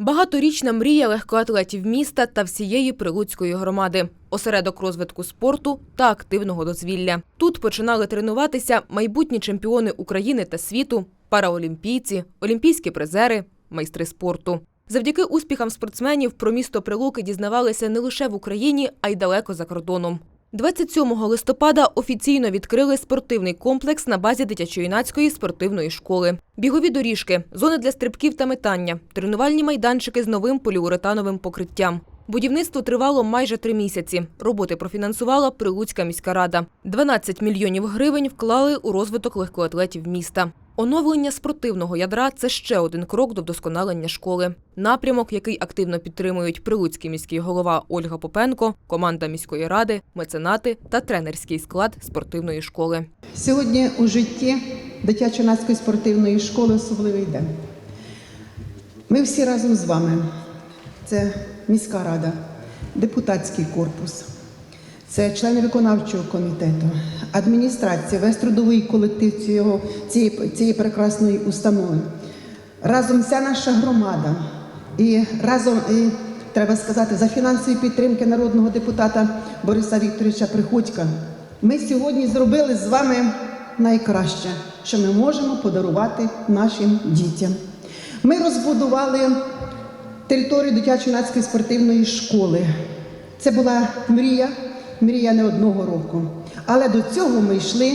Багаторічна мрія легкоатлетів міста та всієї Прилуцької громади, осередок розвитку спорту та активного дозвілля. Тут починали тренуватися майбутні чемпіони України та світу, параолімпійці, олімпійські призери, майстри спорту. Завдяки успіхам спортсменів про місто Прилуки дізнавалися не лише в Україні, а й далеко за кордоном. 27 листопада офіційно відкрили спортивний комплекс на базі дитячо-юнацької спортивної школи. Бігові доріжки, зони для стрибків та метання, тренувальні майданчики з новим поліуретановим покриттям. Будівництво тривало майже три місяці. Роботи профінансувала Прилуцька міська рада. 12 мільйонів гривень вклали у розвиток легкоатлетів міста. Оновлення спортивного ядра це ще один крок до вдосконалення школи. Напрямок, який активно підтримують Прилуцький міський голова Ольга Попенко, команда міської ради, меценати та тренерський склад спортивної школи. Сьогодні у житті дитячо-юнацької спортивної школи особливий день. Ми всі разом з вами. Це міська рада, депутатський корпус, це члени виконавчого комітету, адміністрація, весь трудовий колектив цього, цієї, цієї прекрасної установи. Разом вся наша громада. І разом, і, треба сказати, за фінансові підтримки народного депутата Бориса Вікторовича Приходька. Ми сьогодні зробили з вами найкраще, що ми можемо подарувати нашим дітям. Ми розбудували територію дитячо-юнацької спортивної школи. Це була мрія, мрія не одного року. Але до цього ми йшли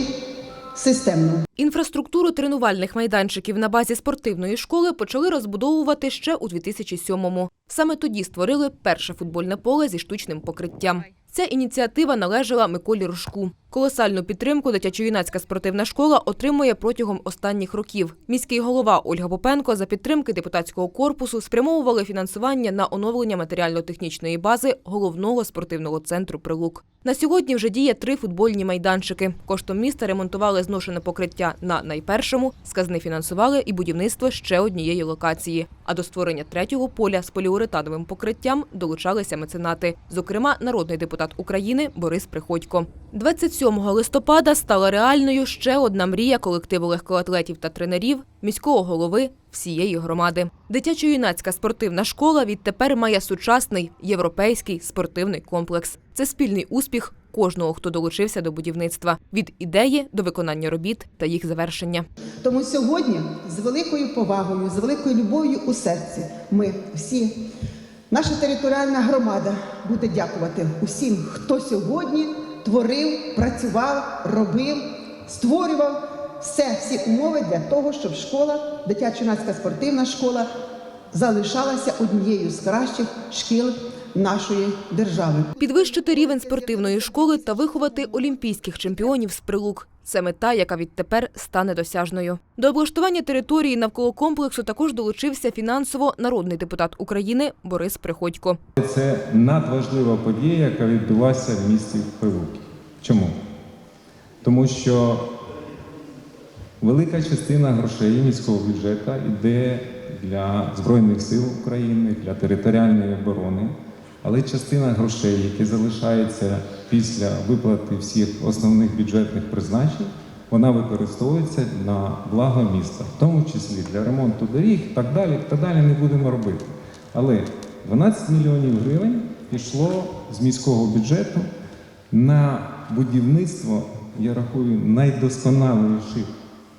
системно. Інфраструктуру тренувальних майданчиків на базі спортивної школи почали розбудовувати ще у 2007-му. Саме тоді створили перше футбольне поле зі штучним покриттям. Ця ініціатива належала Миколі Рожку. Колосальну підтримку дитячо-юнацька спортивна школа отримує протягом останніх років. Міський голова Ольга Попенко за підтримки депутатського корпусу спрямовували фінансування на оновлення матеріально-технічної бази головного спортивного центру Прилук. На сьогодні вже діє три футбольні майданчики. Коштом міста ремонтували зношене покриття на найпершому, з казни фінансували і будівництво ще однієї локації. А до створення третього поля з поліуретановим покриттям долучалися меценати, зокрема народний депутат України Борис Приходько. 27 листопада стала реальною ще одна мрія колективу легкоатлетів та тренерів міського голови всієї громади. Дитячо-юнацька спортивна школа відтепер має сучасний європейський спортивний комплекс. Це спільний успіх кожного, хто долучився до будівництва від ідеї до виконання робіт та їх завершення. Тому сьогодні з великою повагою, з великою любов'ю у серці ми всі, наша територіальна громада буде дякувати усім, хто сьогодні творив, працював, робив, створював все, всі умови для того, щоб школа, дитячо-юнацька спортивна школа залишалася однією з кращих шкіл нашої держави. Підвищити рівень спортивної школи та виховати олімпійських чемпіонів з прилук. Це мета, яка відтепер стане досяжною. До облаштування території навколо комплексу також долучився фінансово народний депутат України Борис Приходько. Це надважлива подія, яка відбулася в місті Прилуки. Чому? Тому що велика частина грошей міського бюджету йде для Збройних сил України, для територіальної оборони, але частина грошей, які залишаються після виплати всіх основних бюджетних призначень, вона використовується на благо міста, в тому числі для ремонту доріг так далі. Так далі не будемо робити. Але 12 мільйонів гривень пішло з міського бюджету на будівництво, я рахую, найдосконаліших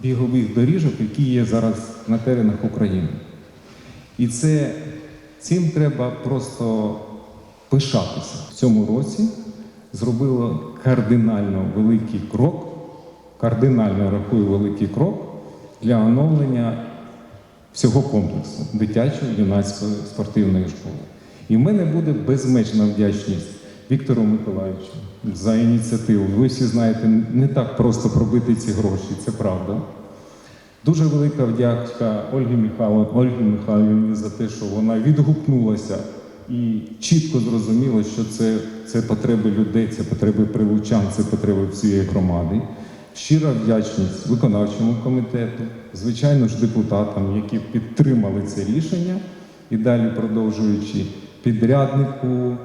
бігових доріжок, які є зараз на теренах України. І це цим треба просто пишатися. В цьому році зробило кардинально великий крок, кардинально рахую великий крок для оновлення всього комплексу дитячо-юнацької спортивної школи. І в мене буде безмежна вдячність Віктору Миколаївичу за ініціативу. Ви всі знаєте, не так просто пробити ці гроші, це правда. Дуже велика вдячка Ольгі Михайлівні за те, що вона відгукнулася і чітко зрозуміла, що це, це потреби людей, це потреби прилучан, це потреби всієї громади. Щира вдячність виконавчому комітету, звичайно ж депутатам, які підтримали це рішення, і далі продовжуючи підряднику,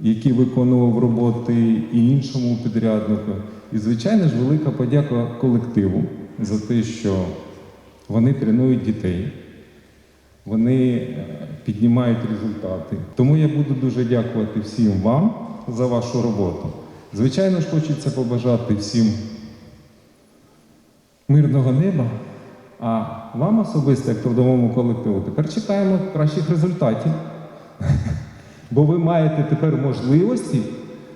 який виконував роботи, і іншому підряднику. І, звичайно ж, велика подяка колективу за те, що вони тренують дітей, вони е, піднімають результати. Тому я буду дуже дякувати всім вам за вашу роботу. Звичайно ж, хочеться побажати всім мирного неба. А вам особисто, як трудовому колективу, тепер чекаємо кращих результатів. Бо ви маєте тепер можливості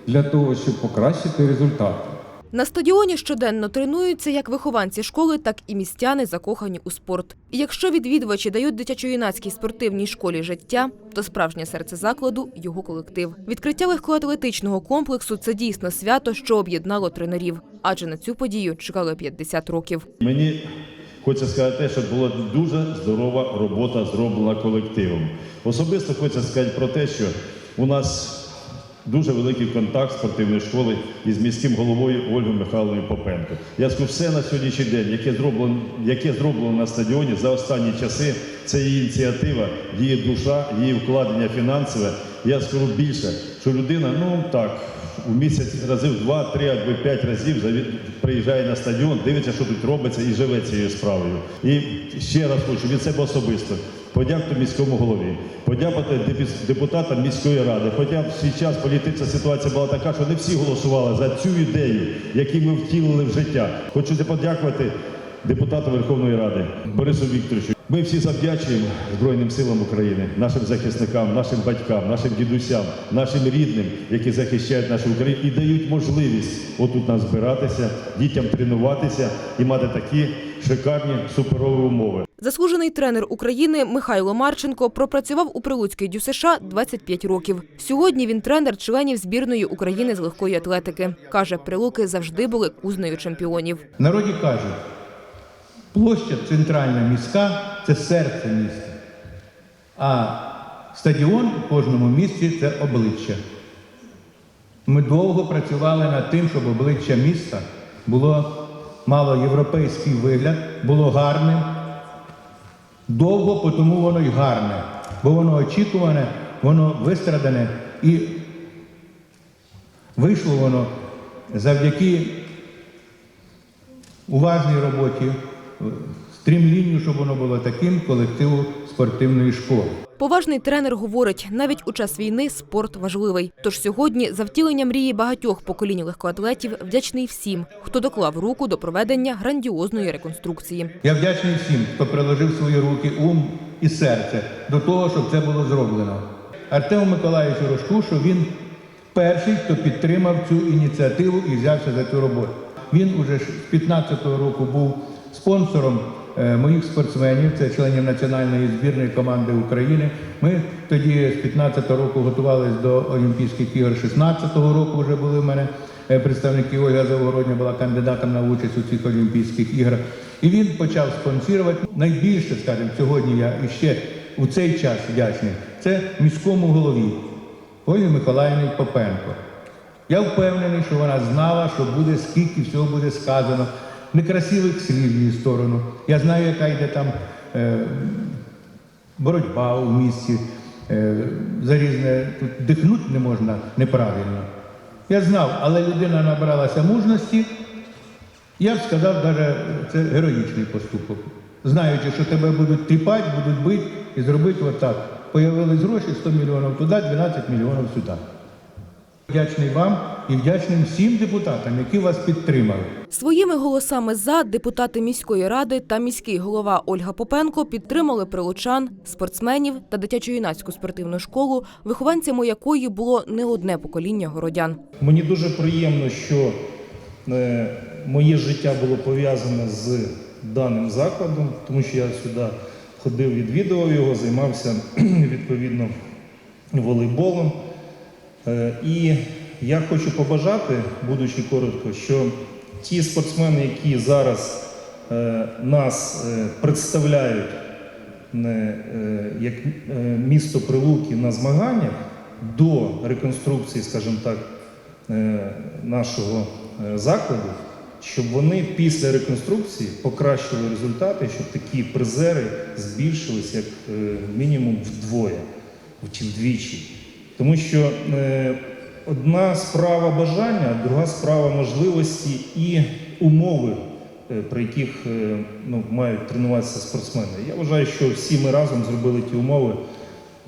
для того, щоб покращити результати. На стадіоні щоденно тренуються як вихованці школи, так і містяни, закохані у спорт. І якщо відвідувачі дають дитячо-юнацькій спортивній школі життя, то справжнє серце закладу його колектив. Відкриття легкоатлетичного комплексу це дійсно свято, що об'єднало тренерів, адже на цю подію чекали 50 років. Мені хочеться сказати що була дуже здорова робота зроблена колективом. Особисто хочеться сказати про те, що у нас дуже великий контакт спортивної школи із міським головою Ольгою Михайловною Попенко. Я скажу, все на сьогоднішній день, яке зроблено, яке зроблено на стадіоні за останні часи, це її ініціатива, її душа, її вкладення фінансове. Я скажу більше, що людина, ну так, у місяць разів два-три або п'ять разів приїжджає на стадіон, дивиться, що тут робиться, і живе цією справою. І ще раз хочу від себе особисто подякувати міському голові, подякувати депутатам міської ради. Хоча в свій час політична ситуація була така, що не всі голосували за цю ідею, яку ми втілили в життя. Хочу подякувати депутату Верховної Ради Борису Вікторовичу. Ми всі завдячуємо Збройним силам України, нашим захисникам, нашим батькам, нашим дідусям, нашим рідним, які захищають нашу Україну і дають можливість отут нас збиратися, дітям тренуватися і мати такі шикарні суперові умови. Заслужений тренер України Михайло Марченко пропрацював у Прилуцькій ДЮСШ 25 років. Сьогодні він тренер членів збірної України з легкої атлетики. Каже, прилуки завжди були кузнею чемпіонів. Народі кажуть, площа центральна міська це серце міста. А стадіон у кожному місті це обличчя. Ми довго працювали над тим, щоб обличчя міста було мало європейський вигляд, було гарним. Довго, тому воно й гарне, бо воно очікуване, воно вистрадане і вийшло воно завдяки уважній роботі, стрімлінню, щоб воно було таким колективу спортивної школи. Поважний тренер говорить, навіть у час війни спорт важливий. Тож сьогодні за втілення мрії багатьох поколінь легкоатлетів вдячний всім, хто доклав руку до проведення грандіозної реконструкції. Я вдячний всім, хто приложив свої руки, ум і серце до того, щоб це було зроблено. Артему Миколаївичу Рожку, що він перший, хто підтримав цю ініціативу і взявся за цю роботу. Він уже з 15-го року був спонсором моїх спортсменів, це членів національної збірної команди України. Ми тоді з 15-го року готувалися до Олімпійських ігор 16-го року. Вже були в мене е, представники Ольга Завгородня була кандидатом на участь у цих Олімпійських іграх. І він почав спонсорувати. Найбільше, скажімо, сьогодні я іще у цей час вдячний. Це міському голові Олі Миколаївні Попенко. Я впевнений, що вона знала, що буде скільки всього буде сказано, некрасивих слів в її сторону. Я знаю, яка йде там е, боротьба у місті е, за різне тут дихнути не можна неправильно. Я знав, але людина набралася мужності. Я б сказав, навіть це героїчний поступок. Знаючи, що тебе будуть тріпати, будуть бити і зробити отак. Появились гроші 100 мільйонів туди, 12 мільйонів сюди. Вдячний вам і вдячним всім депутатам, які вас підтримали. Своїми голосами за депутати міської ради та міський голова Ольга Попенко підтримали прилучан, спортсменів та дитячо-юнацьку спортивну школу, вихованцями якої було не одне покоління городян. Мені дуже приємно, що е, моє життя було пов'язане з даним закладом, тому що я сюди ходив, відвідував його, займався відповідно волейболом. Е, І я хочу побажати, будучи коротко, що ті спортсмени, які зараз е, нас е, представляють як місто Прилуки на змаганнях до реконструкції, скажімо так, нашого закладу, щоб вони після реконструкції покращили результати, щоб такі призери збільшились як мінімум вдвоє чи вдвічі. Тому що е, одна справа бажання, друга справа можливості і умови, е, при яких е, ну, мають тренуватися спортсмени. Я вважаю, що всі ми разом зробили ті умови,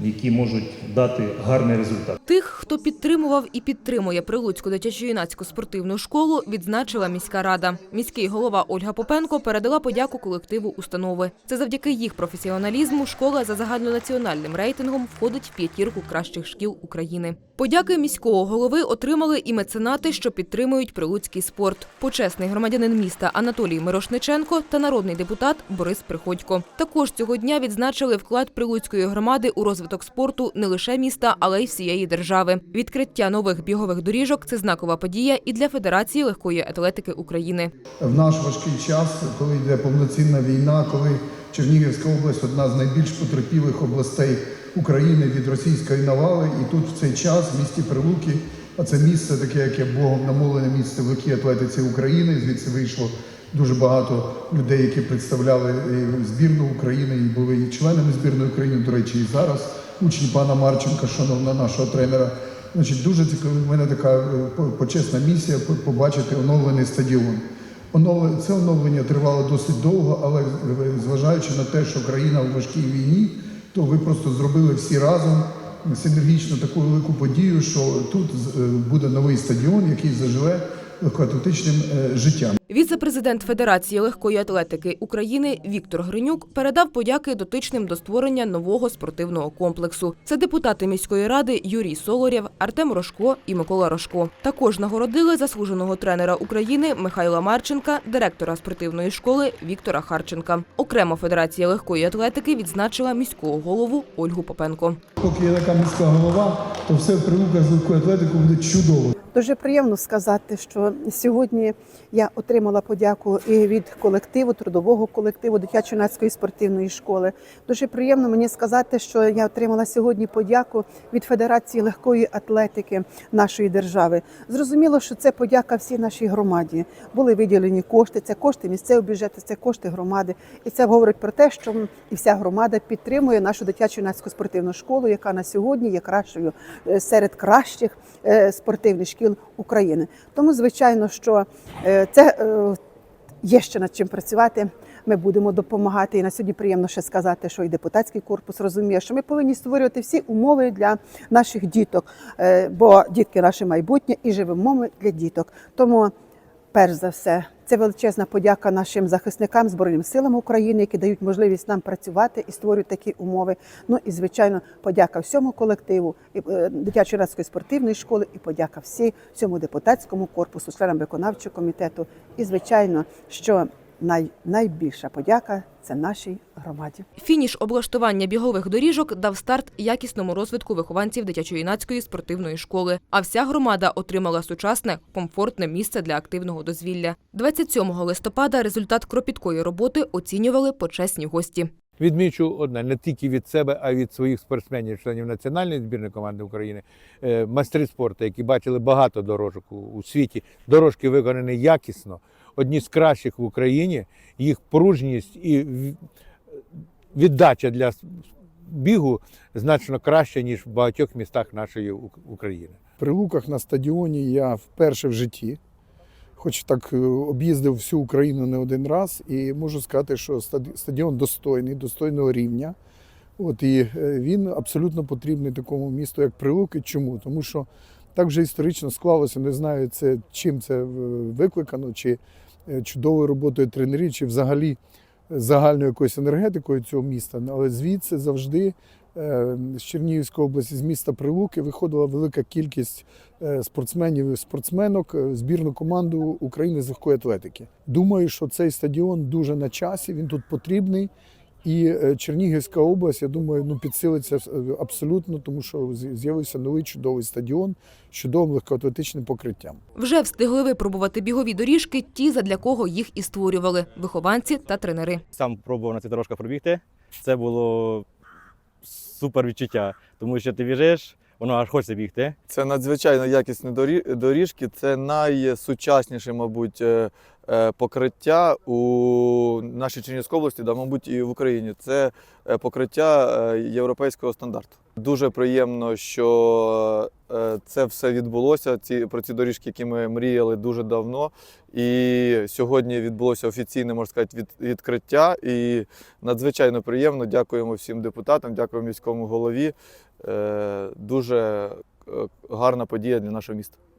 які можуть дати гарний результат. Тих, хто підтримував і підтримує Прилуцьку дитячо-юнацьку спортивну школу, відзначила міська рада. Міський голова Ольга Попенко передала подяку колективу установи. Це завдяки їх професіоналізму школа за загальнонаціональним рейтингом входить в п'ятірку кращих шкіл України. Подяки міського голови отримали і меценати, що підтримують прилуцький спорт. Почесний громадянин міста Анатолій Мирошниченко та народний депутат Борис Приходько. Також цього дня відзначили вклад прилуцької громади у розвиток спорту не лише міста, але й всієї держави. Відкриття нових бігових доріжок це знакова подія і для Федерації легкої атлетики України. в наш важкий час, коли йде повноцінна війна, коли Чернігівська область одна з найбільш потерпілих областей України від російської навали, і тут в цей час в місті Прилуки, а це місце таке, яке Богом намолене місце в легкій атлетиці України. Звідси вийшло дуже багато людей, які представляли е, збірну України і були і членами збірної України. До речі, і зараз учні пана Марченка, шановна нашого тренера. Значить, дуже цікаво, в мене така е, почесна місія побачити оновлений стадіон. Це оновлення тривало досить довго, але е, зважаючи на те, що країна в важкій війні, то ви просто зробили всі разом синергічно таку велику подію, що тут е, буде новий стадіон, який заживе легкоатлетичним е, життям. Віце-президент Федерації легкої атлетики України Віктор Гринюк передав подяки дотичним до створення нового спортивного комплексу. Це депутати міської ради Юрій Солорєв, Артем Рожко і Микола Рожко. Також нагородили заслуженого тренера України Михайла Марченка, директора спортивної школи Віктора Харченка. Окремо Федерація легкої атлетики відзначила міського голову Ольгу Попенко. Поки я така міська голова, то все в прилуках з легкою атлетикою буде чудово. Дуже приємно сказати, що сьогодні я отримала подяку і від колективу, трудового колективу дитячо-юнацької спортивної школи. Дуже приємно мені сказати, що я отримала сьогодні подяку від Федерації легкої атлетики нашої держави. Зрозуміло, що це подяка всій нашій громаді. Були виділені кошти, це кошти місцевого бюджету, це кошти громади. І це говорить про те, що і вся громада підтримує нашу дитячо-юнацьку спортивну школу, яка на сьогодні є кращою серед кращих е, спортивних шкіл України. Тому, звичайно, що е, це е, є ще над чим працювати. Ми будемо допомагати. І на сьогодні приємно ще сказати, що і депутатський корпус розуміє, що ми повинні створювати всі умови для наших діток, е, бо дітки наше майбутнє і живемо ми для діток. Тому, перш за все, це величезна подяка нашим захисникам Збройним силам України, які дають можливість нам працювати і створюють такі умови. Ну і звичайно, подяка всьому колективу і радської дитячо-юнацької спортивної школи, і подяка всій всьому депутатському корпусу, членам виконавчого комітету. І звичайно, що най, найбільша подяка це нашій громаді. Фініш облаштування бігових доріжок дав старт якісному розвитку вихованців дитячо-юнацької спортивної школи. А вся громада отримала сучасне, комфортне місце для активного дозвілля. 27 листопада результат кропіткої роботи оцінювали почесні гості. Відмічу одне не тільки від себе, а й від своїх спортсменів, членів національної збірної команди України, е, майстри спорту, які бачили багато дорожок у- у світі. Дорожки виконані якісно, одні з кращих в Україні. Їх пружність і віддача для бігу значно краща, ніж в багатьох містах нашої України. При Луках на стадіоні я вперше в житті, хоч так е, об'їздив всю Україну не один раз, і можу сказати, що стаді- стадіон достойний, достойного рівня. От і е, він абсолютно потрібний такому місту, як Прилуки. Чому? Тому що так вже історично склалося. Не знаю, це чим це е, викликано, чи чудовою роботою тренерів, чи взагалі загальною якоюсь енергетикою цього міста. Але звідси завжди е, з Чернігівської області, з міста Прилуки, виходила велика кількість е, спортсменів і спортсменок е, збірну команду України з легкої атлетики. Думаю, що цей стадіон дуже на часі, він тут потрібний. І е, Чернігівська область, я думаю, ну підсилиться е, абсолютно, тому що з'явився новий чудовий стадіон з чудовим легкоатлетичним покриттям. Вже встигли випробувати бігові доріжки ті, задля кого їх і створювали – вихованці та тренери. сам пробував на цих дорожках пробігти. Це було супер відчуття, тому що ти біжиш, воно аж хочеться бігти. Це надзвичайно якісні дорі- доріжки. Це найсучасніше, мабуть, е, е, покриття у нашій Чернігівській області, да, мабуть, і в Україні. Це е, покриття європейського стандарту. Дуже приємно, що це все відбулося. Ці про ці доріжки, які ми мріяли дуже давно. І сьогодні відбулося офіційне, можна сказати, від, відкриття. І надзвичайно приємно. Дякуємо всім депутатам, дякуємо міському голові. Е, Дуже е, гарна подія для нашого міста.